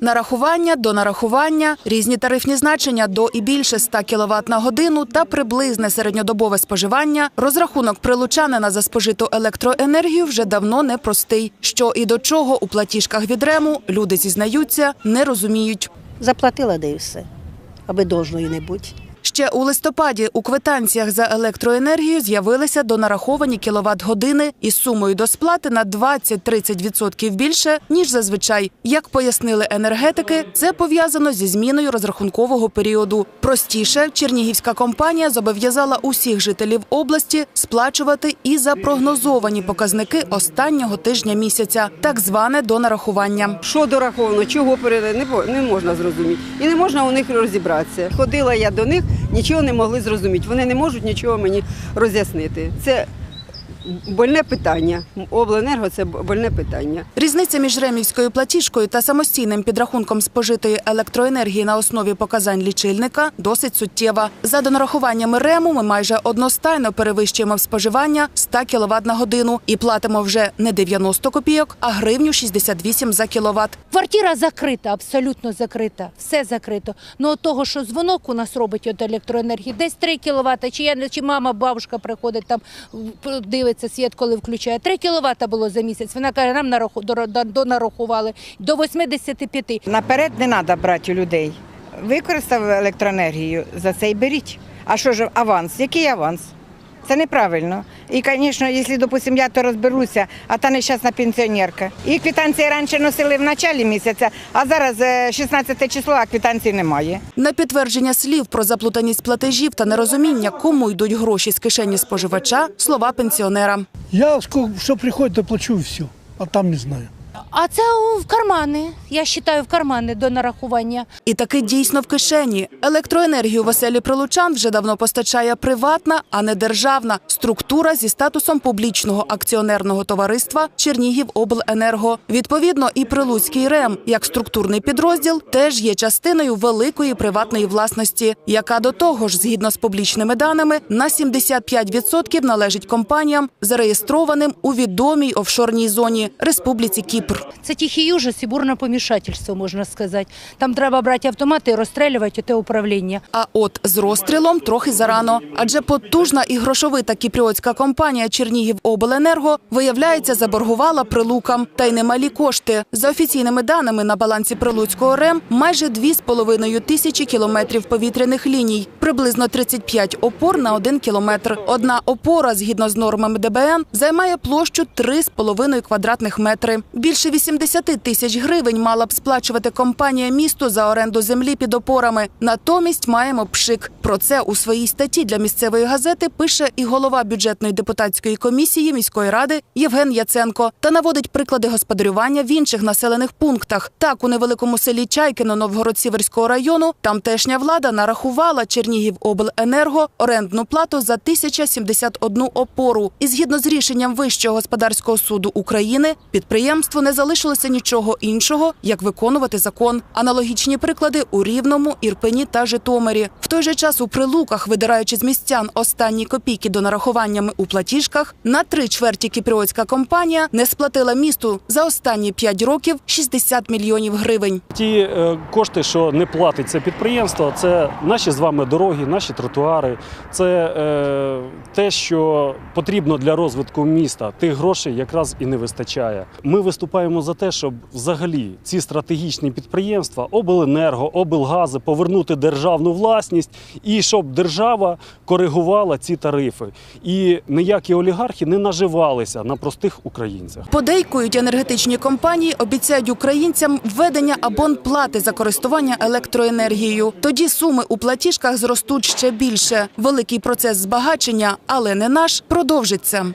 Нарахування до нарахування, різні тарифні значення до і більше 100 кВт на годину та приблизне середньодобове споживання. Розрахунок прилучанина за спожиту електроенергію вже давно непростий. Що і до чого у платіжках від рему люди зізнаються, не розуміють. Заплатила, де і все, аби должної не бути. Ще у листопаді у квитанціях за електроенергію з'явилися донараховані кіловат-години із сумою до сплати на 20-30% більше, ніж зазвичай. Як пояснили енергетики, це пов'язано зі зміною розрахункового періоду. Простіше, чернігівська компанія зобов'язала усіх жителів області сплачувати і за прогнозовані показники останнього тижня місяця, так зване донарахування. Що дораховано, чого передали, не можна зрозуміти. І не можна у них розібратися. Ходила я до них, нічого не могли зрозуміти. Вони не можуть нічого мені роз'яснити. Це больне питання. Обленерго це больне питання. Різниця між ремівською платіжкою та самостійним підрахунком спожитої електроенергії на основі показань лічильника досить суттєва. За донарахуваннями рему ми майже одностайно перевищуємо споживання 100 кВт на годину і платимо вже не 90 копійок, а гривню 68 за кіловат. Квартира закрита, абсолютно закрита, все закрито. Ну от того, що дзвонок у нас робить від електроенергії, десь 3 кВт, чи я не- чи мама, бабушка приходить там, в- дивиться світ, коли включає. 3 кВт було за місяць. Вона каже, нам донарахували до 85. Наперед не треба брати у людей. Використав електроенергію, за це й беріть. А що ж аванс? Який аванс? Це неправильно. І, звісно, якщо, допустим, я то розберуся, а та нещасна пенсіонерка. І квитанції раніше носили в началі місяця, а зараз е, 16 число, а квитанції немає. На підтвердження слів про заплутаність платежів та нерозуміння, кому йдуть гроші з кишені споживача, слова пенсіонера. Я сколько, что приходит, то плачу все. А там не знаю. А це в кармани. Я вважаю, в кармани до нарахування. І таки дійсно в кишені. Електроенергію в прилучан вже давно постачає приватна, а не державна структура зі статусом публічного акціонерного товариства Чернігівобленерго. Відповідно, і Прилуцький РЕМ, як структурний підрозділ, теж є частиною великої приватної власності, яка до того ж, згідно з публічними даними, на 75% належить компаніям, зареєстрованим у відомій офшорній зоні Республіці Кіпр. Це тихий ужас і бурне помішательство, можна сказати. Там треба брати автомати і розстрілювати те управління. А от з розстрілом трохи зарано, адже потужна і грошовита кіпріотська компанія Чернігівобленерго виявляється заборгувала прилукам та й немалі кошти. За офіційними даними на балансі прилуцького РЕМ майже 2,5 тисячі кілометрів повітряних ліній, приблизно 35 опор на один кілометр. Одна опора, згідно з нормами ДБН, займає площу 3,5 квадратних метри. Більше 80 тисяч гривень мала б сплачувати компанія місту за оренду землі під опорами. Натомість маємо пшик. Про це у своїй статті для місцевої газети пише і голова бюджетної депутатської комісії міської ради Євген Яценко та наводить приклади господарювання в інших населених пунктах. Так, у невеликому селі Чайкино Новгород-Сіверського району тамтешня влада нарахувала Чернігівобленерго орендну плату за 1071 опору. І згідно з рішенням Вищого господарського суду України, підприємству не залишилося нічого іншого, як виконувати закон. Аналогічні приклади у Рівному, Ірпені та Житомирі. В той же час у прилуках, видираючи з містян останні копійки до нарахуваннями у платіжках, на три чверті кіпріотська компанія не сплатила місту за останні п'ять років 60 мільйонів гривень. Ті е, кошти, що не платить це підприємство, це наші з вами дороги, наші тротуари, це е, те, що потрібно для розвитку міста. Тих грошей якраз і не вистачає. Ми виступаємо за те, щоб взагалі ці стратегічні підприємства, обленерго, облгази повернути державну власність і щоб держава коригувала ці тарифи. І ніякі олігархи не наживалися на простих українцях. Подейкують енергетичні компанії, обіцяють українцям введення абонплати за користування електроенергією. Тоді суми у платіжках зростуть ще більше. Великий процес збагачення, але не наш, продовжиться.